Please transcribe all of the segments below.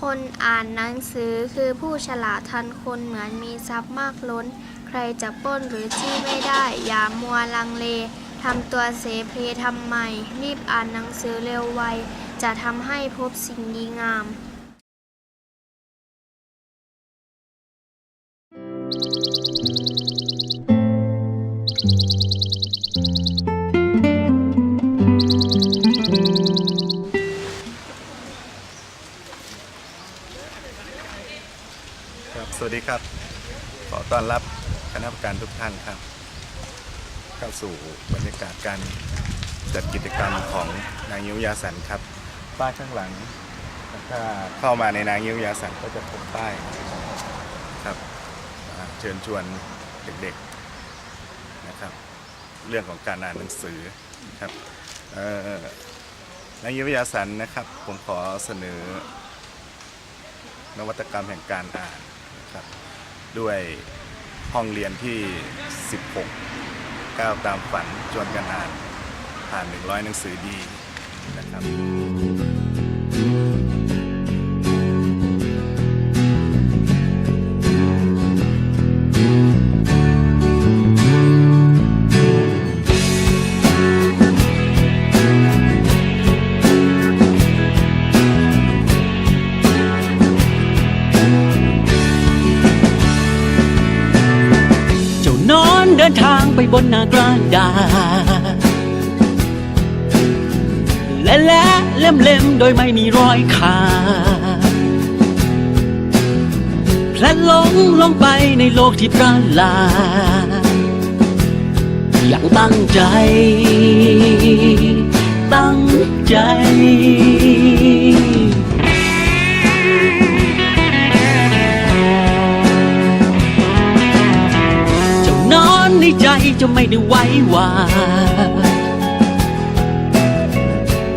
คนอ่านหนังสือคือผู้ฉลาดทันคนเหมือนมีทรัพย์มากล้น ใครจะป้นหรือจี้ไม่ได้ อย่ามัวลังเลทำตัวเสเพลทำไม รีบอ่านหนังสือเร็วไว จะทำให้พบสิ่งดีงามครั ครับ ขอต้อนรับคณะกรรมการทุกท่านครับ เข้าสู่บรรยากาศการจัดกิจกรรมของนางยิ้วยาสันครับ ป้ายข้างหลัง ถ้าเข้ามาในนางยิ้วยาสันก็จะพบป้ายครับเชิญชวนเด็กๆนะครับ เรื่องของการอ่านหนังสือครับนางยิ้วยาสันนะครับ ผมขอเสนอนวัตกรรมแห่งการอ่าน ด้วยห้องเรียนที่ 16 ก้าวตามฝันจวนกันอ่านผ่าน 100 หนังสือดีนะครับ บนหน้ากระดาษและและเล่มเล่มโดยไม่มีรอยขาดพลัดหลงลงไปในโลกที่ประหลาดอย่างตั้งใจ ตั้งใจ ใจจะไม่ได้ไว้วาง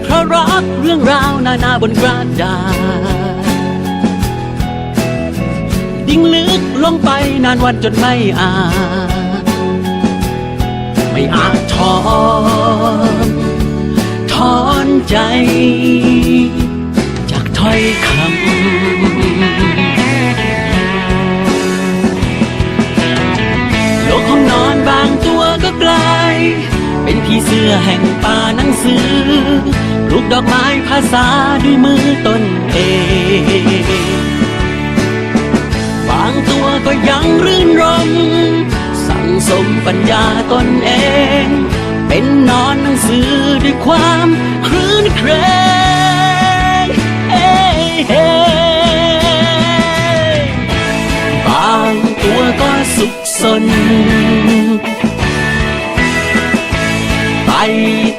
เพราะรักเรื่องราวนานาบนกระดาษดิ่งลึกลงไปนานวันจนไม่อาจไม่อาจถอนถอนใจ จากถ้อยคำ นอนบางตัวก็กลาย เป็นผีเสื้อแห่งป่าหนังสือปลูกดอกไม้ภาษาด้วยมือตนเอง บางตัวก็ยังรื่นรม สั่งสมปัญญาตนเอง เป็นนอนหนังสือด้วยความครื้นเครง สุขสนไป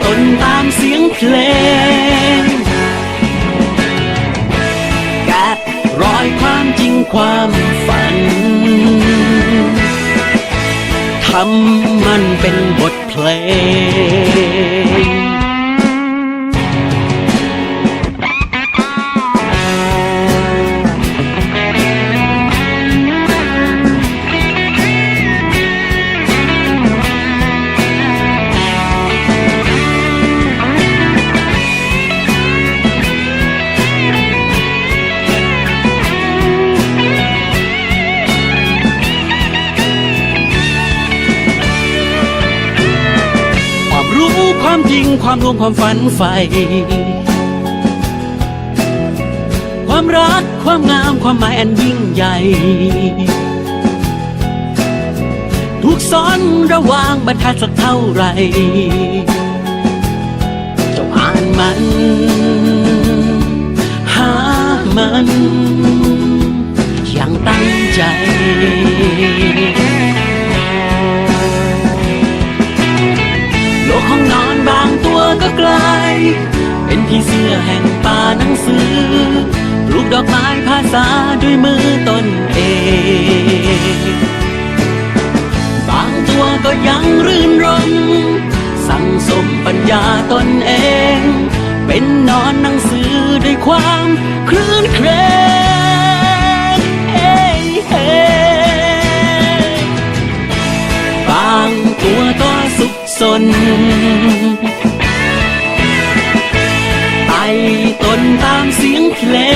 ตนตามเสียงเพลงแกะรอยความจริงความฝันทำมันเป็นบทเพลง ความริงความความฝันใฝ่ความรักความงามความหมายอันยิ่งใหญ่ ถูกซ้อนระหว่างบรรทัดสักเท่าไรจงอ่านมัน หามันอย่างตั้งใจ ผีเสื้อแห่งป่าหนังสือปลูกดอกไม้ภาษาด้วยมือตนเอง บางตัวก็ยังรื่นรม สั่งสมปัญญาตนเอง เป็นนอนหนังสือด้วยความคลื่นเครงเฮ้เฮ้บางตัวก็สุขสน ไ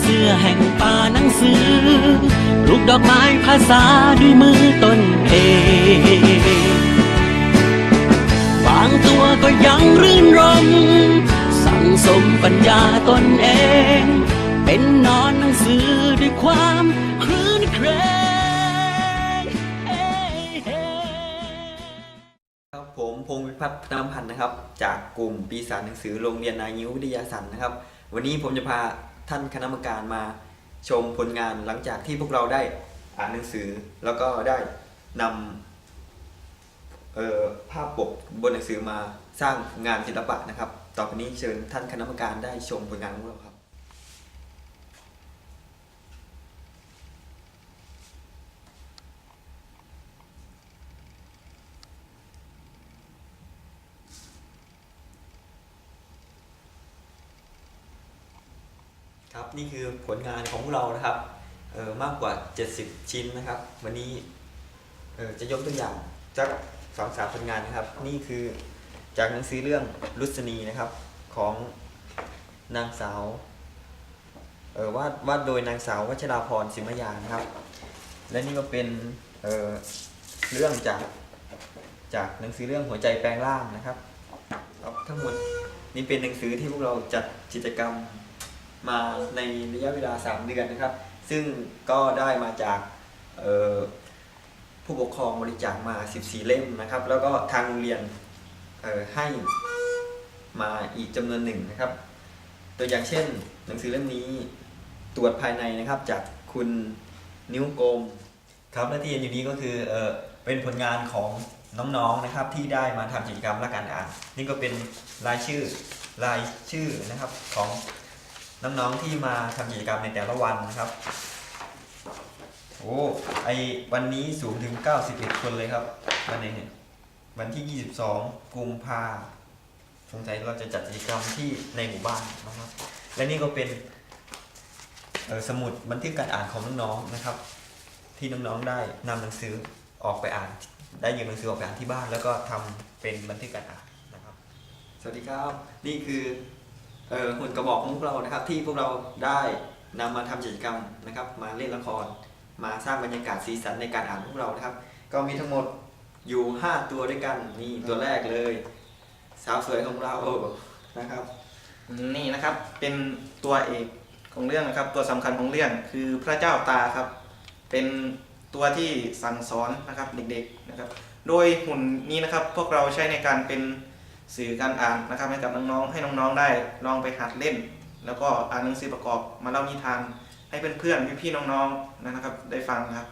เสื้อแห่งป่าหนังสือปลูกดอกไม้ภาษาด้วยมือตนเองบางตัวก็ยังรื่นรม สั่งสมปัญญาตนเอง เป็นนอนหนังสือด้วยความคลื่นเครงครับผมพงศ์วิพัฒน์นามพันธ์นะครับ จากกลุ่มปีศาจหนังสือโรงเรียนนายิววิทยาสันนะครับ วันนี้ผมจะพา ท่านคณะกรรมการมาชมผลงานหลังจากที่พวกเราได้อ่านหนังสือ แล้วก็ได้นำเอ่อภาพปกบนหนังสือมาสร้างงานศิลปะนะครับ ต่อไปนี้เชิญท่านคณะกรรมการได้ชมผลงานของเราครับ ครับนี่คือผลงานของพวกเรานะครับเออมากกว่า 70 ชิ้นนะครับ วันนี้เออจะยกตัวอย่างจากสองสามผลงานนะครับ นี่คือจากหนังสือเรื่องรุษณีนะครับของนางสาวเออวาดวาดโดยนางสาววัชราพรสิมยานะครับ และนี่ก็เป็นเออเรื่องจากจากหนังสือเรื่องหัวใจแปลงร่างนะครับครับทั้งหมดนี่เป็นหนังสือที่พวกเราจัดกิจกรรม มาในระยะเวลา 3 เดือนนะครับ ซึ่งก็ได้มาจากผู้ปกครองบริจาคมา 14 เล่มนะครับ แล้วก็ทางโรงเรียนให้มาอีกจำนวนหนึ่งนะครับ ตัวอย่างเช่น หนังสือเล่มนี้ตรวจภายในนะครับจากคุณนิ้วกลมครับและที่เห็นอยู่นี้ก็คือเออเป็นผลงานของน้องๆนะครับ ที่ได้มาทำกิจกรรมและการอ่าน นี่ก็เป็นรายชื่อรายชื่อนะครับของ น้องๆที่มาทำกิจกรรมในแต่ละวันนะครับ โอ้ไอวันนี้สูงถึง 91 คนเลยครับ วันไหนเนี่ยวันที่ 22 กุมภาสงสัยเราจะจัดกิจกรรมที่ในหมู่บ้านนะครับ และนี่ก็เป็นสมุดบันทึกการอ่านของน้องๆนะครับ ที่น้องๆได้นำหนังสือออกไปอ่าน ได้ยืมหนังสือออกไปอ่านที่บ้าน แล้วก็ทำเป็นบันทึกการอ่านนะครับ สวัสดีครับ นี่คือ เออหุ่นกระบอกของพวกเรานะครับ ที่พวกเราได้นำมาทำกิจกรรมนะครับ มาเล่นละคร มาสร้างบรรยากาศสีสันในการอ่านพวกเรานะครับ ก็มีทั้งหมดอยู่ 5 ตัวด้วยกันนี่ตัวแรกเลย สาวสวยของเรานะครับ นี่นะครับเป็นตัวเอกของเรื่องนะครับ ตัวสำคัญของเรื่องคือพระเจ้าตาครับ เป็นตัวที่สั่งสอนนะครับเด็กๆนะครับ โดยหุ่นนี้นะครับพวกเราใช้ในการเป็น สื่อการอ่านนะครับให้กับน้องๆให้น้องๆได้ลองไปหัดเล่น แล้วก็อ่านหนังสือประกอบมาเล่านิทานให้เพื่อนๆพี่ๆน้องๆนะครับ ได้ฟังครับ